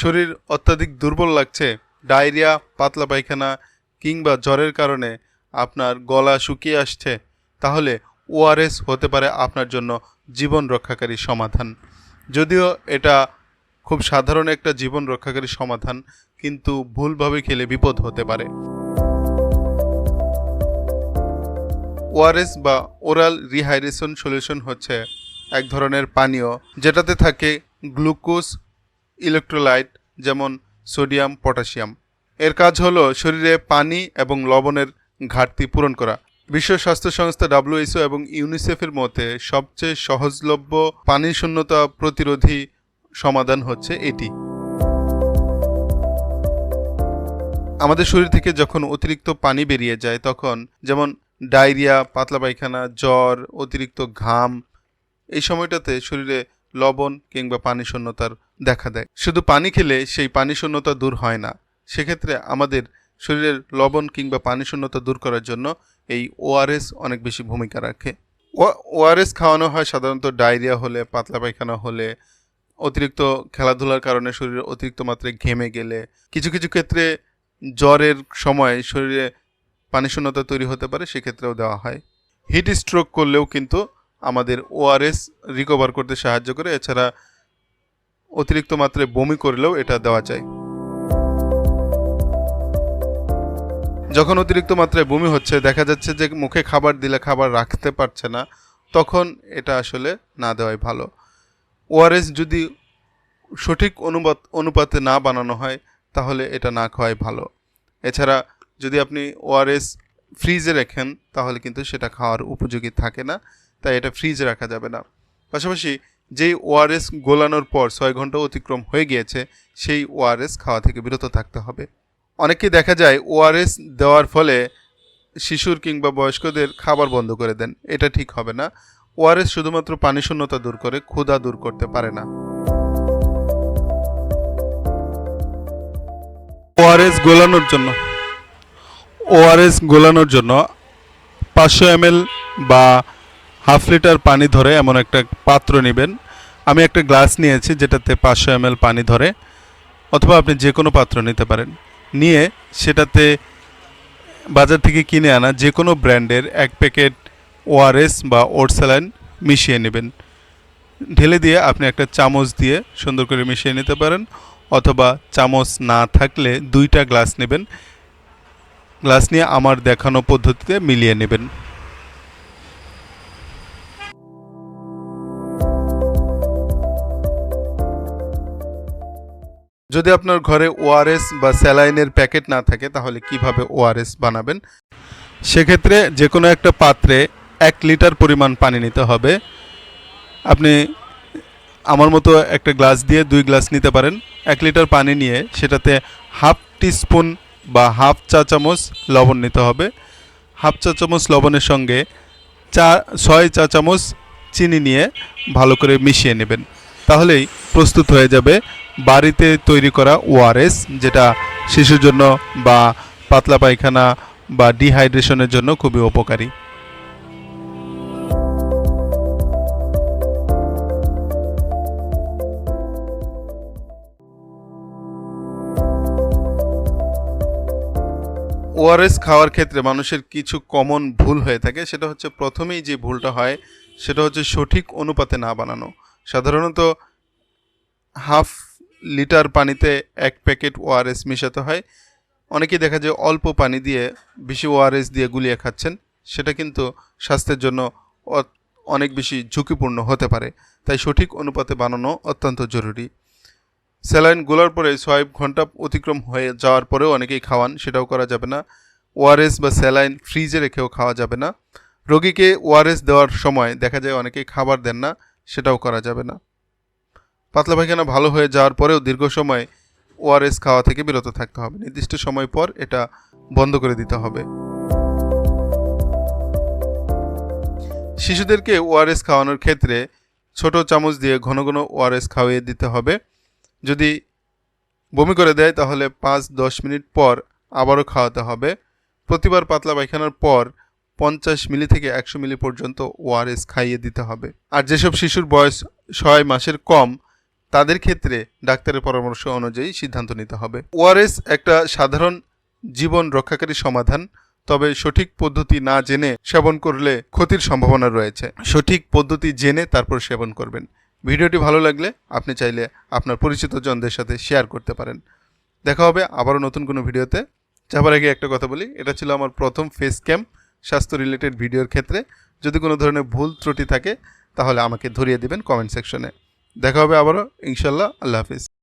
শরীর অত্যাধিক দুর্বল লাগছে, ডায়রিয়া, পাতলা পায়খানা কিংবা জ্বরের কারণে আপনার গলা শুকিয়ে আসছে, তাহলে ওআরএস হতে পারে আপনার জন্য জীবন রক্ষাকারী সমাধান। যদিও এটা খুব সাধারণ একটা জীবন রক্ষাকারী সমাধান, কিন্তু ভুলভাবে খেলে বিপদ হতে পারে। ওআরএস বা ওরাল রিহাইড্রেশন সলিউশন হচ্ছে এক ধরনের পানীয়, যেটাতে থাকে গ্লুকোজ ইলেকট্রোলাইট যেমন সোডিয়াম পটাশিয়াম এর কাজ হলো শরীরে পানি এবং লবণের ঘাটতি পূরণ করা। বিশ্ব স্বাস্থ্য সংস্থা ডাব্লিউএইচও এবং ইউনিসেফের মতে সবচেয়ে সহজলভ্য পানি শূন্যতা প্রতিরোধী সমাধান হচ্ছে এটি। আমাদের শরীর থেকে যখন অতিরিক্ত পানি বেরিয়ে যায়, তখন যেমন ডায়রিয়া, পাতলা পায়খানা, জ্বর, অতিরিক্ত ঘাম, এই সময়টাতে শরীরে লবণ কিংবা পানি শূন্যতার দেখা দেয়। শুধু পানি খেলে সেই পানি শূন্যতা দূর হয় না। সেক্ষেত্রে আমাদের শরীরের লবণ কিংবা পানি শূন্যতা দূর করার জন্য এই ওআরএস অনেক বেশি ভূমিকা রাখে। ওআরএস খাওয়ানো হয় সাধারণত ডায়রিয়া হলে, পাতলা পায়খানা হলে, অতিরিক্ত খেলাধুলার কারণে শরীরে অতিরিক্ত মাত্রায় ঘেমে গেলে। কিছু কিছু ক্ষেত্রে জ্বরের সময় শরীরে পানি শূন্যতা তৈরি হতে পারে, সেক্ষেত্রেও দেওয়া হয়। হিট স্ট্রোক করলেও কিন্তু আমাদের ওআরএস রিকভার করতে সাহায্য করে। এছাড়া অতিরিক্ত মাত্রায় বমি করলেও এটা দেওয়া যায়। যখন অতিরিক্ত মাত্রায় বমি হচ্ছে, দেখা যাচ্ছে যে মুখে খাবার দিলে খাবার রাখতে পারছে না, তখন এটা আসলে না দেওয়াই ভালো। ওআরএস যদি সঠিক অনুপাত অনুপাতে না বানানো হয়, তাহলে এটা না খাওয়াই ভালো। এছাড়া যদি আপনি ওআরএস ফ্রিজে রাখেন, তাহলে কিন্তু সেটা খাওয়ার উপযোগী থাকে না। তাই এটা ফ্রিজে রাখা যাবে না। পাশাপাশি যেই ওআরএস গোলানোর পর ছয় ঘণ্টা অতিক্রম হয়ে গিয়েছে, সেই ওআরএস খাওয়া থেকে বিরত থাকতে হবে। অনেকেই দেখা যায় ওআরএস দেওয়ার ফলে শিশুর কিংবা বয়স্কদের খাবার বন্ধ করে দেন। এটা ঠিক হবে না। ওআরএস শুধুমাত্র পানি শূন্যতা দূর করে, ক্ষুধা দূর করতে পারে না। ওআরএস গোলানোর জন্য ওআরএস গোলানোর জন্য পাঁচশো এমএল বা হাফ লিটার পানি ধরে এমন একটা পাত্র নেবেন। আমি একটা গ্লাস নিয়েছি যেটাতে পাঁচশো এমএল পানি ধরে, অথবা আপনি যে কোনো পাত্র নিতে পারেন। নিয়ে সেটাতে বাজার থেকে কিনে আনা যে কোনো ব্র্যান্ডের এক প্যাকেট ওআরএস বা ওটস্যালাইন মিশিয়ে নেবেন। ঢেলে দিয়ে আপনি একটা চামচ দিয়ে সুন্দর করে মিশিয়ে নিতে পারেন, অথবা চামচ না থাকলে দুইটা গ্লাস নেবেন। গ্লাস নিয়ে আমার দেখানো পদ্ধতিতে মিলিয়ে নেবেন। যদি আপনার ঘরে ওআরএস বা স্যালাইনের প্যাকেট না থাকে, তাহলে কীভাবে ওআরএস বানাবেন? সেক্ষেত্রে যে কোনো একটা পাত্রে এক লিটার পরিমাণ পানি নিতে হবে। আপনি আমার মতো একটা গ্লাস দিয়ে দুই গ্লাস নিতে পারেন। এক লিটার পানি নিয়ে সেটাতে হাফ টিস্পুন বা হাফ চা চামচ লবণ নিতে হবে। হাফ চা চামচ লবণের সঙ্গে চা, ছয় চা চামচ চিনি নিয়ে ভালো করে মিশিয়ে নেবেন। তাহলেই প্রস্তুত হয়ে যাবে। বাড়িতে তৈরি করা ওআরএস, যেটা শিশুর জন্য বা পাতলা পায়খানা বা ডিহাইড্রেশনের জন্য খুবই উপকারী। ওআরএস খাওয়ার ক্ষেত্রে মানুষের কিছু কমন ভুল হয়ে থাকে। সেটা হচ্ছে প্রথমেই যে ভুলটা হয়, সেটা হচ্ছে সঠিক অনুপাতে না বানানো। সাধারণত হাফ লিটার পানিতে এক প্যাকেট ওআরএস মেশাতে হয়। অনেকেই দেখা যায় অল্প পানি দিয়ে বেশি ওআরএস দিয়ে গুলিয়ে খাচ্ছেন। সেটা কিন্তু স্বাস্থ্যের জন্য অনেক বেশি ঝুঁকিপূর্ণ হতে পারে। তাই সঠিক অনুপাতে বানানো অত্যন্ত জরুরি। স্যালাইন গোলার পরে ছয় ঘণ্টা অতিক্রম হয়ে যাওয়ার পরেও অনেকেই খাওয়ান, সেটাও করা যাবে না। ওআরএস বা স্যালাইন ফ্রিজে রেখেও খাওয়া যাবে না। রোগীকে ওআরএস দেওয়ার সময় দেখা যায় অনেকেই খাবার দেন না, সেটাও করা যাবে না। পাতলা পায়খানা ভালো হয়ে যাওয়ার পরেও দীর্ঘ সময় ওআরএস খাওয়া থেকে বিরত থাকতে হবে। নির্দিষ্ট সময় পর এটা বন্ধ করে দিতে হবে। শিশুদেরকে ওআরএস খাওয়ানোর ক্ষেত্রে ছোট চামচ দিয়ে ঘন ঘন ওআরএস খাওয়িয়ে দিতে হবে। যদি বমি করে দেয়, তাহলে পাঁচ দশ মিনিট পর আবারও খাওয়াতে হবে। প্রতিবার পাতলা পায়খানার পর পঞ্চাশ মিলি থেকে একশো মিলি পর্যন্ত ওআরএস খাইয়ে দিতে হবে। আর যেসব শিশুর বয়স ছয় মাসের কম তাদের ক্ষেত্রে ডাক্তারের পরামর্শ অনুযায়ী সিদ্ধান্ত নিতে হবে। ওআরএস একটা সাধারণ জীবন রক্ষাকারী সমাধান, তবে সঠিক পদ্ধতি না জেনে সেবন করলে ক্ষতির সম্ভাবনা রয়েছে। সঠিক পদ্ধতি জেনে তারপর সেবন করবেন। ভিডিওটি ভালো লাগলে আপনি চাইলে আপনার পরিচিত জনদের সাথে শেয়ার করতে পারেন। দেখা হবে আবারও নতুন কোনো ভিডিওতে। যাবার আগে একটা কথা বলি, এটা ছিল আমার প্রথম ফেস ক্যাম স্বাস্থ্য রিলেটেড ভিডিওর ক্ষেত্রে। যদি কোনো ধরনের ভুল ত্রুটি থাকে, তাহলে আমাকে ধরিয়ে দিবেন কমেন্ট সেকশনে দেখা হবে আবারও ইনশাল্লাহ আল্লাহ হাফিজ।